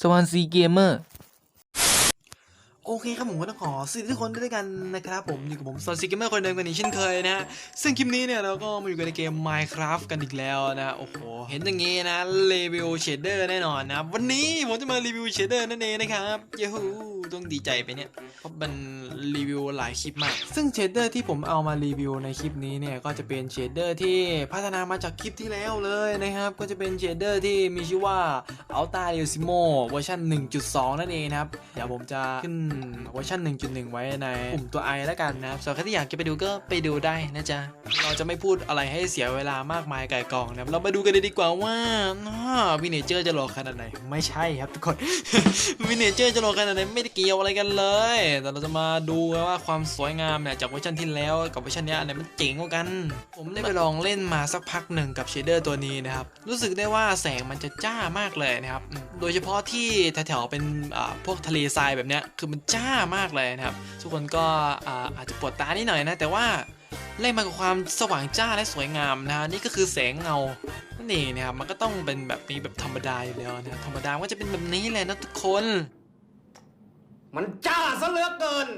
สวอนซีเกมเมอร์ โอเคครับผมก็ต้องขอสวัสดีทุกคนด้วยกันนะครับผมอยู่กับผมซอนซิกเกอร์คนเดิมกันอีกเช่นเคยนะฮะซึ่งคลิปนี้เนี่ยเราก็มาอยู่กันในเกม Minecraft กันอีกแล้วนะโอ้โหเห็นอย่างงี้นะรีวิวเชดเดอร์แน่นอนนะวันนี้ผมจะมารีวิวเชดเดอร์นั่นเองนะครับยูฮู ต้องดีใจไปเนี่ยเพราะมันรีวิวหลายคลิปมาก ซึ่งเชดเดอร์ที่ผมเอามารีวิวในคลิปนี้เนี่ยก็จะเป็นเชดเดอร์ที่พัฒนามาจากคลิปที่แล้วเลยนะครับก็จะเป็นเชดเดอร์ที่มีชื่อว่า Alta r e s i m o เวอร์ชัน1.2 นั่นเองนะครับเดี๋ยวผมจะขึ้นเวอร์ชัน1.1 ไว้ในกลุ่มตัว i แล้วกันนะครับส่วนใครที่อยากจะไปดูก็ไปดูได้นะจ๊ะเราจะไม่พูดอะไรให้เสียเวลามากมายไก่กองนะครับเรามาดูกันเลยดีกว่าว่าวินเนเจอร์จะหล่อขนาดไหนไม่ใช่ครับทุกคนวินเนเจอร์จะหล่อขนาดไหนไม่ได้เกี่ยวอะไรกันเลย แต่เราจะมาดูกันว่าความสวยงามเนี่ยจากเวอร์ชันที่แล้วกับเวอร์ชันนี้อันไหนมันเจ๋งกว่ากัน ผมได้ไปลองเล่นมาสักพักหนึ่งกับเชเดอร์ตัวนี้นะครับ รู้สึกได้ว่าแสงมันจะจ้ามากเลยนะครับ โดยเฉพาะที่แถวๆเป็นพวกทะเลทรายแบบเนี้ยคือมันจ้ามากเลยนะครับ ทุกคนก็อาอาจจะปวดตานิดหน่อยนะ แต่ว่าเล่นมากับความสว่างจ้าและสวยงามนะฮะนี่ก็คือแสงเงานั่นะครับมันก็ต้องเป็นแบบนี้แบบธรรมดาอยู่แล้วนะธรรมดาก็จะเป็นแบบนี้แหละนะทุกคน มันจ้าซะเหลือเกิน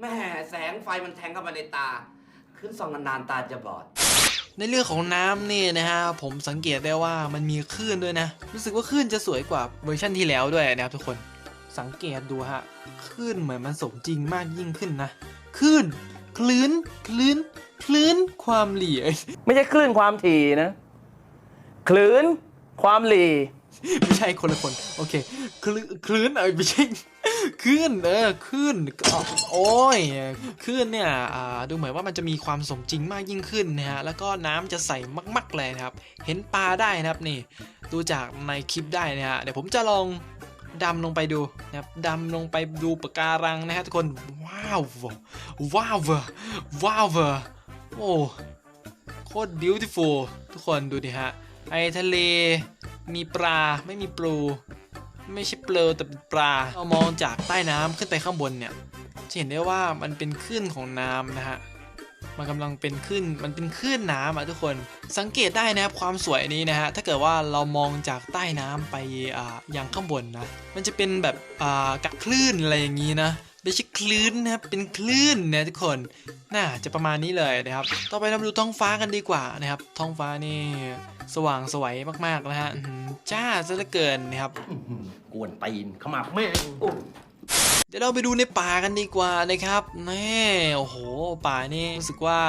แม่แสงไฟมันแทงเข้ามาในตา ขึ้นส่องนานๆตาจะบอด ในเรื่องของน้ำนี่นะฮะผมสังเกตได้ว่ามันมีคลื่นด้วยนะ รู้สึกว่าคลื่นจะสวยกว่าเวอร์ชันที่แล้วด้วยนะครับทุกคนสังเกตดูฮะคลื่นเหมือนมันสมจริงมากยิ่งขึ้นนะคลื่นคลื่นคลื่นคลื่นความหลี่เอ้ยไม่ใช่คลื่นความถี่นะคลื่นความหลี ไม่ใช่คนละคน โอเคคลื่นคลื่นเอ้ยไม่ใช่ คลื่นเออคลื่นโอ้ยคลื่นเนี่ยดูเหมือนว่ามันจะมีความสมจริงมากยิ่งขึ้นนะฮะแล้วก็น้ำจะใสมากๆเลยนะครับ เห็นปลาได้นะครับนี่ ดูจากในคลิปได้นะฮะเดี๋ยวผมจะลองดำลงไปดูนะครับดำลงไปดูปะการังนะฮะทุกคนว้าวว้าวว้าวโอ้โคตร beautiful ทุกคนดูดิฮะไอทะเลมีปลาไม่มีปลู ไม่ใช่เปลือแต่เป็นปลาเรามองจากใต้น้ำขึ้นไปข้างบนเนี่ยจะเห็นได้ว่ามันเป็นคลื่นของน้ำนะฮะมันกำลังเป็นคลื่นมันเป็นคลื่นน้ำอะทุกคนสังเกตได้นะครับความสวยนี้นะฮะถ้าเกิดว่าเรามองจากใต้น้ำไปอ่ายังข้างบนนะมันจะเป็นแบบอ่ากับคลื่นอะไรอย่างนี้นะไม่ใช่คลื่นนะครับเป็นคลื่นนะทุกคนน่าจะประมาณนี้เลยนะครับ ต่อไปเราดูท้องฟ้ากันดีกว่านะครับ ท้องฟ้านี่สว่างสวยมากๆนะฮะจ้าซะเหลือเกินนะครับ กวนตีนเข้ามาแม่งเดี๋ยวเราไปดูในป่ากันดีกว่านะครับแน่โอ้โห ป่านี่รู้สึกว่า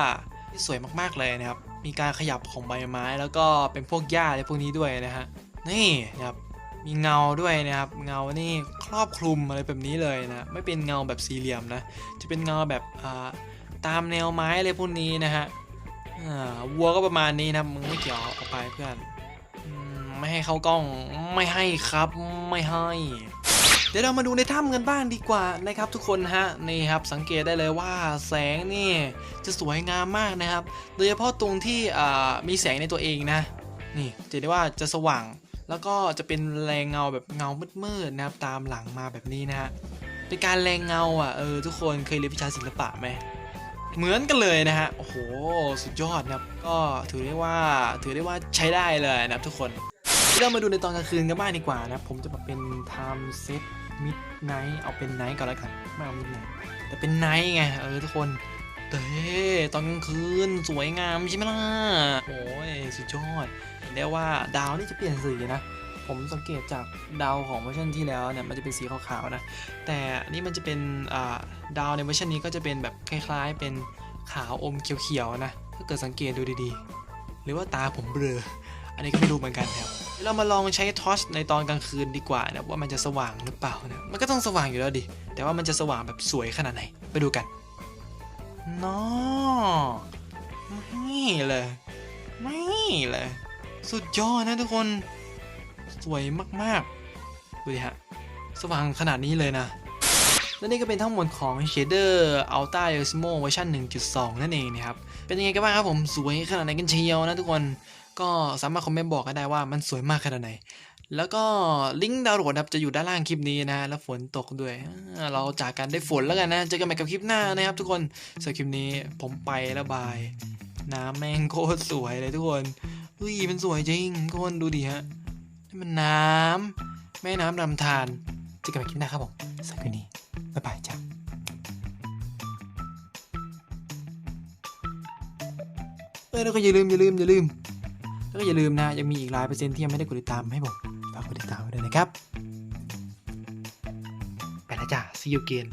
สวยมากๆเลยนะครับ มีการขยับของใบไม้ แล้วก็เป็นพวกหญ้าอะไรพวกนี้ด้วยนะฮะ นี่นะครับมีเงาด้วยนะครับ เงานี่ครอบคลุมอะไรแบบนี้เลยนะ ไม่เป็นเงาแบบสี่เหลี่ยมนะ จะเป็นเงาแบบาตามแนวไม้อะไรพวกนี้นะฮะอ่าวัวก็ประมาณนี้นะมึงไม่เกี่ยวเอาไปเพื่อน ไม่ให้เข้ากล้อง ไม่ให้ครับ ไม่ให้ เดี๋ยวเรามาดูในถ้ำกันบ้างดีกว่านะครับทุกคนฮะนี่ครับสังเกตได้เลยว่าแสงนี่จะสวยงามมากนะครับ โดยเฉพาะตรงที่มีแสงในตัวเองนะ นี่จะได้ว่าจะสว่าง แล้วก็จะเป็นแรงเงาแบบเงามืดๆนะครับตามหลังมาแบบนี้นะฮะเป็นการแรงเงาอะเออทุกคนเคยเรียนวิชาศิลปะไหมเหมือนกันเลยนะฮะ โอ้โห สุดยอดนะครับ ก็ถือได้ว่า ถือได้ว่าใช้ได้เลยนะครับทุกคน เดี๋ยวเรามาดูในตอนกลางคืนกันบ้างดีกว่านะ ผมจะมาเป็น time set midnight เอาเป็น night ก่อนแล้วกันไม่เอา midnight แต่เป็น night ไงเออทุกคนเต้ตอนกลางคืนสวยงามใช่ไหมล่ะโอ้ยสุดยอดเห็นได้ว่าดาวนี่จะเปลี่ยนสีนะ ผมสังเกตจากดาวของเวอร์ชันที่แล้วเนี่ยมันจะเป็นสีขาวๆนะ แต่นี่มันจะเป็นดาวในเวอร์ชันนี้ก็จะเป็นแบบคล้ายๆ เป็นขาวอมเขียวๆนะถ้าเกิดสังเกตดูดีๆ หรือว่าตาผมเบลออันนี้ก็ไม่รู้เหมือนกันครับ เรามาลองใช้ทอชในตอนกลางคืนดีกว่านะว่ามันจะสว่างหรือเปล่านะมันก็ต้องสว่างอยู่แล้วดิ แต่ว่ามันจะสว่างแบบสวยขนาดไหน ไปดูกันน้อไม่เลยไม่เลยสุดยอดนะทุกคน สวยมากๆ ดูดิฮะ สว่างขนาดนี้เลยนะและนี่ก็เป็นทั้งหมดของ Shader Ultra Osmo เวอร์ชัน1.2 นั่นเองนะครับ เป็นยังไงกันบ้างครับผม สวยขนาดไหนกันเชียวนะทุกคน ก็สามารถคอมเมนต์บอกกันได้ว่ามันสวยมากขนาดไหน แล้วก็ลิงก์ดาวน์โหลดนะครับจะอยู่ด้านล่างคลิปนี้นะ แล้วฝนตกด้วย เราจากกันได้ฝนแล้วกันนะ เจอกันใหม่กับคลิปหน้านะครับทุกคนสำหรับคลิปนี้ผมไปแล้วบาย น้ำแม่งโคตรสวยเลยทุกคนเฮ้ยมันสวยจริงทุกคนดูดิฮะนี่มันน้ำแม่น้ำลำธารเจอกันใหม่คลิปหน้าครับผมสำหรับคลิปนี้บ๊ายบายจ้าเออแล้วก็อย่าลืมอย่าลืมอย่าลืม แล้วก็อย่าลืมนะยังมีอีกหลายเปอร์เซ็นต์ที่ยังไม่ได้กดติดตามให้ผมฝากกดติดตามไว้ด้วยนะครับ ไปแล้วจ้า see you again